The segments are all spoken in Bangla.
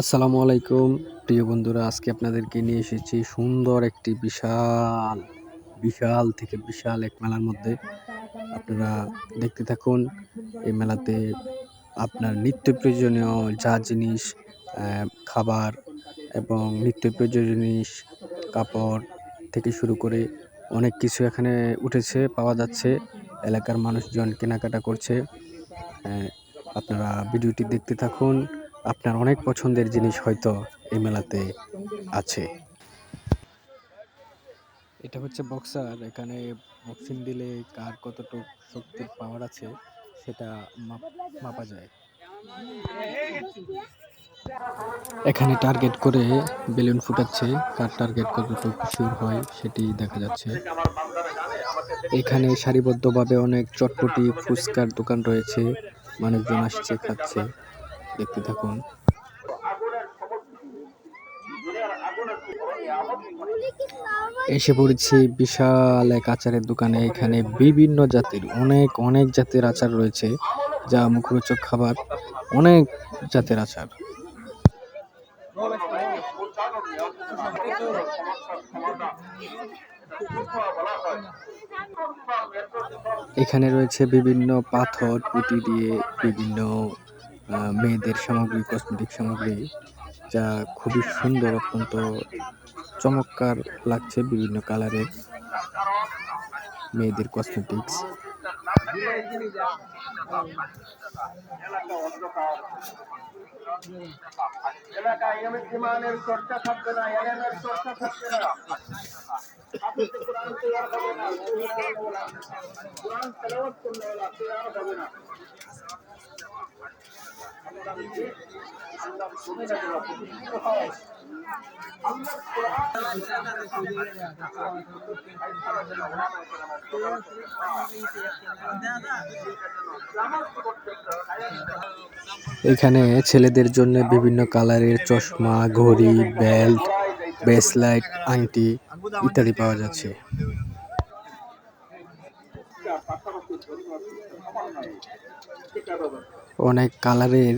আসসালামু আলাইকুম। প্রিয় বন্ধুরা, আজকে আপনাদেরকে নিয়ে এসেছি সুন্দর একটি বিশাল বিশাল থেকে বিশাল এক মেলার মধ্যে। আপনারা দেখতে থাকুন, এই মেলাতে আপনার নিত্য প্রয়োজনীয় যা জিনিস খাবার এবং নিত্য প্রয়োজনীয় জিনিস, কাপড় থেকে শুরু করে অনেক কিছু এখানে উঠেছে, পাওয়া যাচ্ছে। এলাকার মানুষজন কেনাকাটা করছে। আপনারা ভিডিওটি দেখতে থাকুন। আপনার অনেক পছন্দের জিনিস হয়তো এই মেলাতে আছে। এটা হচ্ছে বক্সার, এখানে বক্সিং দিলে কার কতটুকু শক্তির পাওয়ার আছে সেটা মাপ- যায়। এখানে টার্গেট করে বেলুন ফুটাচ্ছে, কার টার্গেট কতটুকু শিওর হয় সেটি দেখা যাচ্ছে। এখানে সারিবদ্ধভাবে অনেক চটপটি ফুচকার দোকান রয়েছে, মানুষজন আসছে, খাচ্ছে। দেখতে থাকুন। এসে পড়েছি বিশাল এক আচারের দোকানে। এখানে বিভিন্ন জাতির, অনেক অনেক জাতের আচার রয়েছে, যা মুখরোচক খাবার। অনেক জাতের আচার। এখানে রয়েছে বিভিন্ন পাথর পুঁতি দিয়ে বিভিন্ন মেয়েদের সামগ্রী কসমেটিক সামগ্রী যা খুবই সুন্দর অত্যন্ত চমৎকার লাগছে বিভিন্ন কালারের মেয়েদের কসমেটিক্স এখানে ছেলেদের জন্য বিভিন্ন কালারের চশমা, ঘড়ি বেল্ট ব্রেসলাইট আংটি ইত্যাদি পাওয়া যাচ্ছে। অনেক কালারের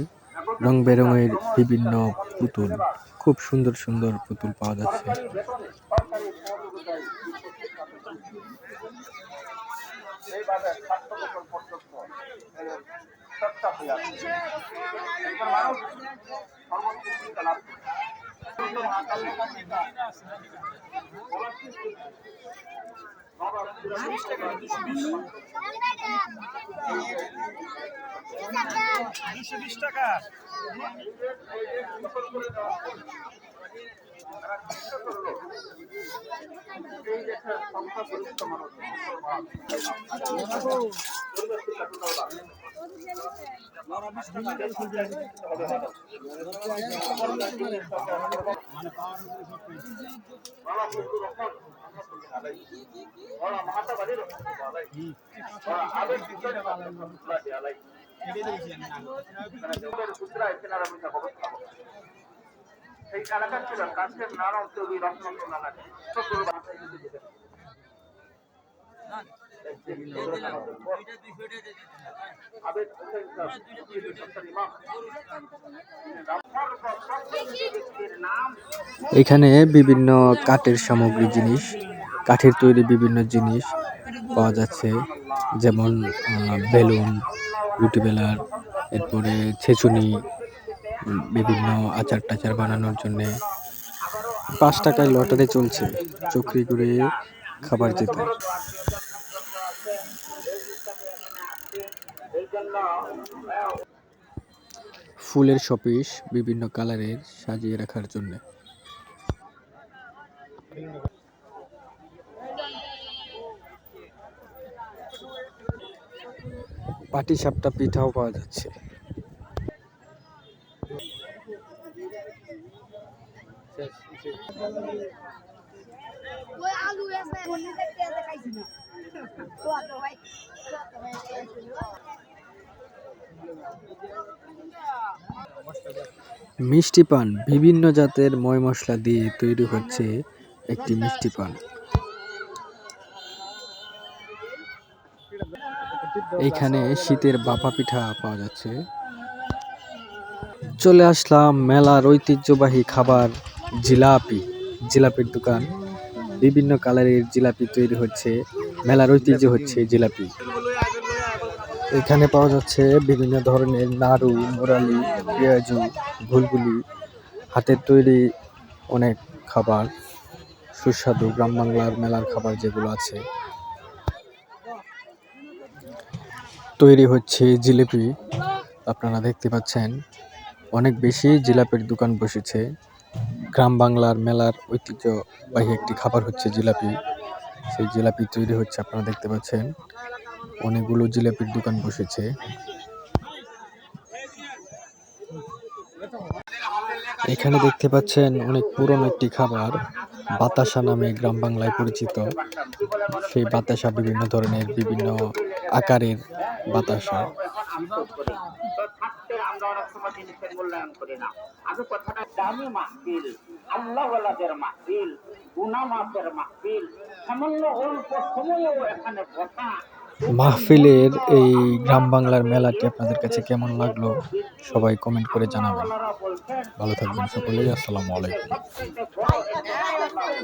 রং বেরঙের বিভিন্ন পুতুল। খুব সুন্দর সুন্দর পুতুল পাওয়া যাচ্ছে। রহমতুল্লাহ আলাই মানে সেই এলাকা ছিল ইমাম এখানে বিভিন্ন কাঠের সামগ্রী জিনিস কাঠের তৈরি বিভিন্ন জিনিস পাওয়া যাচ্ছে, যেমন বেলুন রুটি বেলার এরপরে ছেঁচুনি বিভিন্ন আচার টাচার বানানোর জন্যে পাঁচ টাকায় লটারি চলছে, চক্রি করে খাবার যেতে ফুলের শপিস বিভিন্ন কালারের সাজিয়ে রাখার জন্য। পাটি সাপটা পিঠাও পাওয়া যাচ্ছে। মিষ্টি পান বিভিন্ন জাতের ময় মশলা দিয়ে তৈরি হচ্ছে একটি মিষ্টি পান। এইখানে শীতের বাপা পিঠা পাওয়া যাচ্ছে। চলে আসলাম মেলার ঐতিহ্যবাহী খাবার, জিলাপি। জিলাপির দোকান। বিভিন্ন কালারের জিলাপি তৈরি হচ্ছে। মেলার ঐতিহ্য হচ্ছে জিলাপি। এখানে পাওয়া যাচ্ছে বিভিন্ন ধরনের নাড়ু, মোরালি, পেঁয়াজু ঘুলগুলি হাতের তৈরি অনেক খাবার। সুস্বাদু গ্রাম বাংলার মেলার খাবার যেগুলো আছে। তৈরি হচ্ছে জিলিপি। আপনারা দেখতে পাচ্ছেন, অনেক বেশি জিলাপির দোকান বসেছে। গ্রাম বাংলার মেলার ঐতিহ্যবাহী একটি খাবার হচ্ছে জিলাপি। সেই জিলাপি তৈরি হচ্ছে, আপনারা দেখতে পাচ্ছেন, অনেকগুলো জিলাপির দোকান বসেছে। এখানে দেখতে পাচ্ছেন, অনেক পুরনো একটি খাবার, বাতাসা নামে গ্রাম বাংলায় পরিচিত। সেই বাতাসা বিভিন্ন ধরনের, বিভিন্ন আকারের বাতাসা মাহফিলের এই গ্রাম বাংলার মেলাটি আপনাদের কাছে কেমন লাগল, সবাই কমেন্ট করে জানাবেন। ভালো থাকবেন সকলেই, আসসালামু আলাইকুম।